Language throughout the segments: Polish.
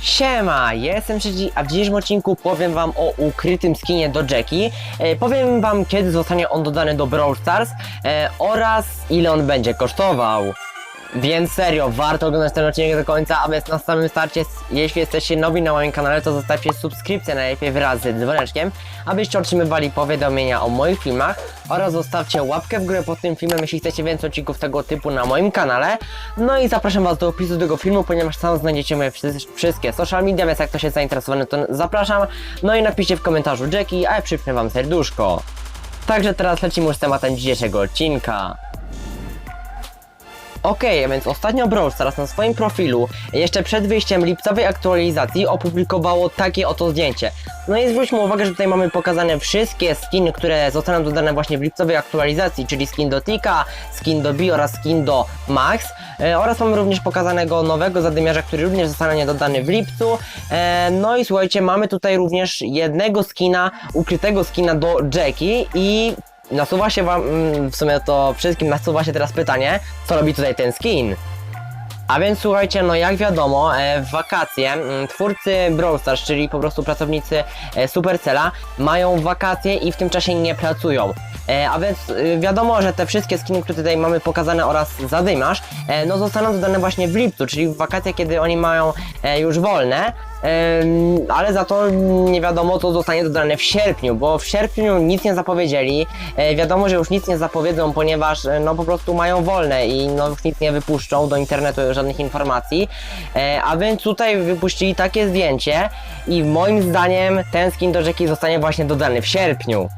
Siema, jestem Trzeci, a w dzisiejszym odcinku powiem wam o ukrytym skinie do Jackie. E, powiem wam kiedy zostanie on dodany do Brawl Stars e, oraz ile on będzie kosztował. Więc serio, warto oglądać ten odcinek do końca, a więc na samym starcie, jeśli jesteście nowi na moim kanale, to zostawcie subskrypcję najlepiej wraz z dzwoneczkiem, abyście otrzymywali powiadomienia o moich filmach oraz zostawcie łapkę w górę pod tym filmem, jeśli chcecie więcej odcinków tego typu na moim kanale. No i zapraszam was do opisu tego filmu, ponieważ tam znajdziecie moje wszy- wszystkie social media, więc jak ktoś jest zainteresowany, to zapraszam. No i napiszcie w komentarzu Jackie, a ja przypnę wam serduszko. Także teraz lecimy już z tematem dzisiejszego odcinka. Okej, a więc ostatnio Brawl Stars na swoim profilu jeszcze przed wyjściem lipcowej aktualizacji opublikowało takie oto zdjęcie. No i zwróćmy uwagę, że tutaj mamy pokazane wszystkie skiny, które zostaną dodane właśnie w lipcowej aktualizacji, czyli skin do Tika, skin do B oraz skin do Max e, oraz mamy również pokazanego nowego zadymiarza, który również zostanie dodany w lipcu. E, no i słuchajcie, mamy tutaj również jednego skina, ukrytego skina do Jackie i nasuwa się wam, mm, w sumie to wszystkim nasuwa się teraz pytanie, co robi tutaj ten skin? A więc słuchajcie, no jak wiadomo, e, w wakacje mm, twórcy Brawl Stars, czyli po prostu pracownicy e, Supercella, mają wakacje i w tym czasie nie pracują. E, a więc wiadomo, że te wszystkie skiny, które tutaj mamy pokazane oraz zadymasz, no zostaną dodane właśnie w lipcu, czyli w wakacje, kiedy oni mają już wolne. Ale za to nie wiadomo, co zostanie dodane w sierpniu, bo w sierpniu nic nie zapowiedzieli. E, wiadomo, że już nic nie zapowiedzą, ponieważ e, no po prostu mają wolne i no już nic nie wypuszczą do internetu żadnych informacji. E, a więc tutaj wypuścili takie zdjęcie i moim zdaniem ten skin do rzeki zostanie właśnie dodany w sierpniu.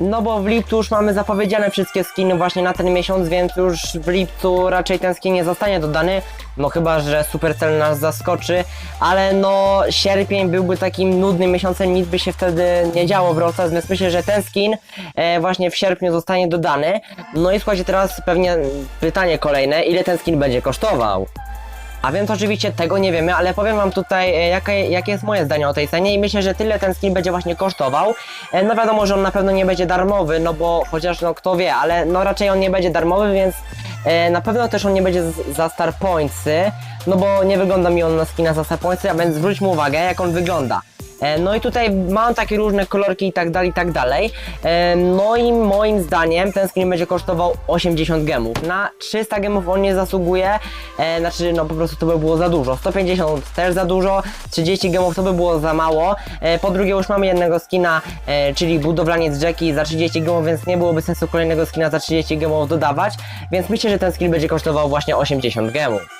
No bo w lipcu już mamy zapowiedziane wszystkie skiny właśnie na ten miesiąc, więc już w lipcu raczej ten skin nie zostanie dodany. No chyba, że Supercell nas zaskoczy, ale no sierpień byłby takim nudnym miesiącem, nic by się wtedy nie działo w Stars, więc myślę, że ten skin e, właśnie w sierpniu zostanie dodany. No i słuchajcie, teraz pewnie pytanie kolejne, ile ten skin będzie kosztował? A więc oczywiście tego nie wiemy, ale powiem wam tutaj, e, jakie, jakie jest moje zdanie o tej cenie i myślę, że tyle ten skin będzie właśnie kosztował. E, No wiadomo, że on na pewno nie będzie darmowy, no bo chociaż no kto wie, ale no raczej on nie będzie darmowy, więc e, na pewno też on nie będzie za Star Pointsy, no bo nie wygląda mi on na skina za Star Pointsy, a więc zwróćmy uwagę, jak on wygląda. E, No i tutaj mam takie różne kolorki i tak dalej, i tak dalej. E, No i moim zdaniem ten skin będzie kosztował 80 gemów. Na 300 gemów on nie zasługuje, e, znaczy no po prostu to by było za dużo. 150 też za dużo, 30 gemów to by było za mało. Po drugie już mamy jednego skina, czyli budowlaniec Jackie za 30 gemów, więc nie byłoby sensu kolejnego skina za 30 gemów dodawać. Więc myślę, że ten skin będzie kosztował właśnie 80 gemów.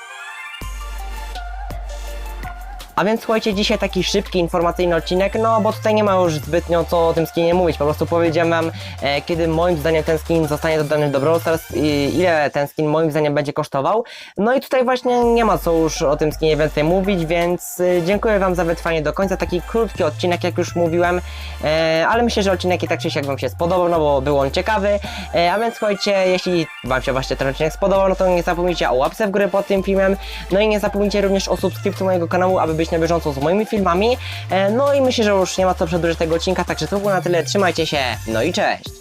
A więc słuchajcie, dzisiaj taki szybki, informacyjny odcinek, no bo tutaj nie ma już zbytnio co o tym skinie mówić, po prostu powiedziałem wam, e, kiedy moim zdaniem ten skin zostanie dodany do Brawl Stars, i ile ten skin moim zdaniem będzie kosztował. No i tutaj właśnie nie ma co już o tym skinie więcej mówić, więc e, dziękuję wam za wytrwanie do końca, taki krótki odcinek, jak już mówiłem, e, ale myślę, że odcinek i tak czy siak wam się spodobał, no bo był on ciekawy, e, a więc słuchajcie, jeśli wam się właśnie ten odcinek spodobał, no to nie zapomnijcie o łapce w górę pod tym filmem, no i nie zapomnijcie również o subskrypcji mojego kanału, aby być na bieżąco z moimi filmami. E, No i myślę, że już nie ma co przedłużać tego odcinka, także to było na tyle. Trzymajcie się, no i cześć!